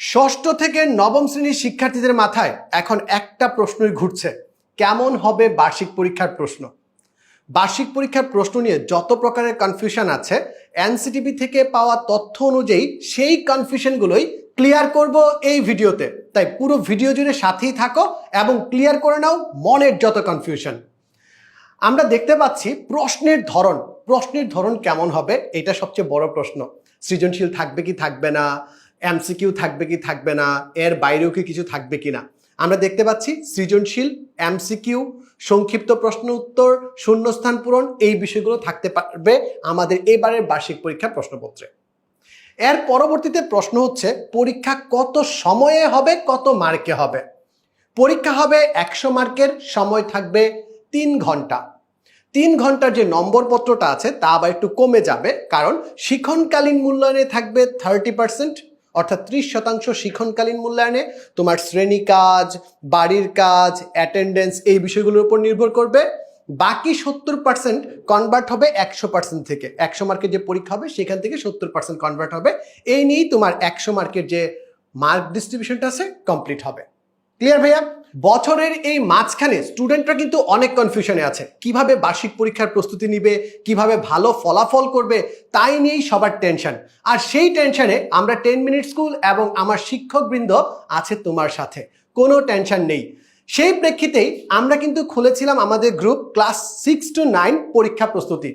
ষষ্ঠ থেকে নবম শ্রেণির শিক্ষার্থীদের মাথায় এখন একটা প্রশ্নই ঘুরছে। কেমন হবে বার্ষিক পরীক্ষার প্রশ্ন? বার্ষিক পরীক্ষার প্রশ্ন নিয়ে যত প্রকারের কনফিউশন আছে এনসিটিভি থেকে পাওয়া তথ্য অনুযায়ী সেই কনফিউশনগুলোই ক্লিয়ার করব এই ভিডিওতে। তাই পুরো ভিডিও জুড়ে সাথেই থাকো এবং ক্লিয়ার করে নাও মনের যত কনফিউশন আমরা দেখতে পাচ্ছি প্রশ্নের ধরন। প্রশ্নের ধরন কেমন হবে? এটা সবচেয়ে বড় প্রশ্ন। সৃজনশীল থাকবে কি থাকবে না? এমসিকিউ থাকবে কি থাকবে না? এর বাইরেও কি কিছু থাকবে কি না? আমরা দেখতে পাচ্ছি সৃজনশীল এমসিকিউ সংক্ষিপ্ত প্রশ্ন উত্তর, শূন্যস্থান পূরণ, এই বিষয়গুলো থাকতে পারবে আমাদের এবারের বার্ষিক পরীক্ষার প্রশ্নপত্রে। এর পরবর্তীতে প্রশ্ন হচ্ছে, পরীক্ষা কত সময়ে হবে, কত মার্কে হবে? পরীক্ষা হবে একশো মার্কের, সময় থাকবে তিন ঘণ্টা। তিন ঘণ্টার যে নম্বরপত্রটা আছে, তা আবার একটু কমে যাবে, কারণ শিক্ষণকালীন মূল্যায়নে থাকবে থার্টি পার্সেন্ট অর্থাৎ ত্রিশ শতাংশ শিক্ষণকালীন মূল্যায়নে তোমার শ্রেণি কাজ, বাড়ির কাজ অ্যাটেন্ডেন্স এই বিষয়গুলোর উপর নির্ভর করবে। বাকি সত্তর পার্সেন্ট কনভার্ট হবে একশো পার্সেন্ট থেকে। একশো মার্কের যে পরীক্ষা হবে, সেখান থেকে সত্তর পার্সেন্ট কনভার্ট হবে। এই নিয়েই তোমার একশো মার্কের যে মার্ক ডিস্ট্রিবিউশনটা আছে কমপ্লিট হবে। ক্লিয়ার ভাইয়া? বছরের এই মাঝখানে স্টুডেন্টরা কিন্তু অনেক কনফিউশনে আছে। কীভাবে বার্ষিক পরীক্ষার প্রস্তুতি নিবে, কীভাবে ভালো ফলাফল করবে, তাই নিয়েই সবার টেনশন আর সেই টেনশনে আমরা টেন মিনিট স্কুল এবং আমার শিক্ষকবৃন্দ আছে তোমার সাথে। কোনো টেনশন নেই। সেই প্রেক্ষিতেই আমরা কিন্তু খুলেছিলাম আমাদের group class six to nine পরীক্ষা প্রস্তুতি।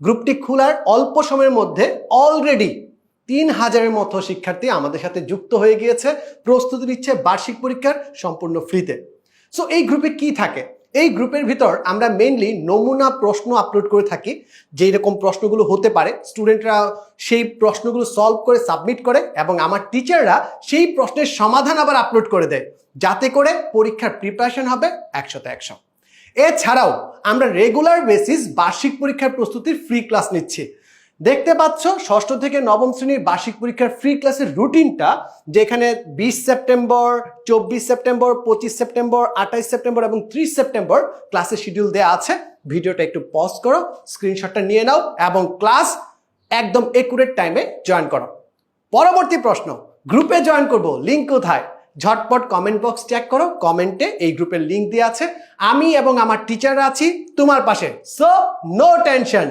গ্রুপটি খোলার অল্প সময়ের মধ্যে অলরেডি তিন হাজারের মতো শিক্ষার্থী আমাদের সাথে যুক্ত হয়ে গিয়েছে। প্রস্তুতি নিচ্ছে বার্ষিক পরীক্ষার সম্পূর্ণ ফ্রিতে। সো এই গ্রুপে কি থাকে? এই গ্রুপের ভিতর আমরা মেইনলি নমুনা প্রশ্ন আপলোড করে থাকি। যেই রকম প্রশ্নগুলো হতে পারে স্টুডেন্টরা সেই প্রশ্নগুলো সলভ করে সাবমিট করে এবং আমার টিচাররা সেই প্রশ্নের সমাধান আবার আপলোড করে দেয়। যাতে করে পরীক্ষার প্রিপারেশন হবে একশোতে একশো। এছাড়াও আমরা রেগুলার বেসিস বার্ষিক পরীক্ষার প্রস্তুতির ফ্রি ক্লাস নিচ্ছি। দেখতে পাচ্ছ, ষষ্ঠ থেকে নবম শ্রেণির বার্ষিক পরীক্ষার ফ্রি ক্লাসের রুটিনটা যেখানে বিশ সেপ্টেম্বর, চব্বিশ সেপ্টেম্বর, পঁচিশ সেপ্টেম্বর, আঠাইশ সেপ্টেম্বর এবং ত্রিশ সেপ্টেম্বর ক্লাসের শিডিউল দেওয়া আছে। ভিডিওটা একটু পজ করো স্ক্রিনশটটা নিয়ে নাও এবং ক্লাস একদম একুরেট টাইমে জয়েন করো। পরবর্তী প্রশ্ন গ্রুপে জয়েন করব লিঙ্ক কোথায়? ঝটপট কমেন্ট বক্স চেক করো কমেন্টে এই গ্রুপের লিঙ্ক দেওয়া আছে। আমি এবং আমার টিচাররা আছি তোমার পাশে সো নো টেনশন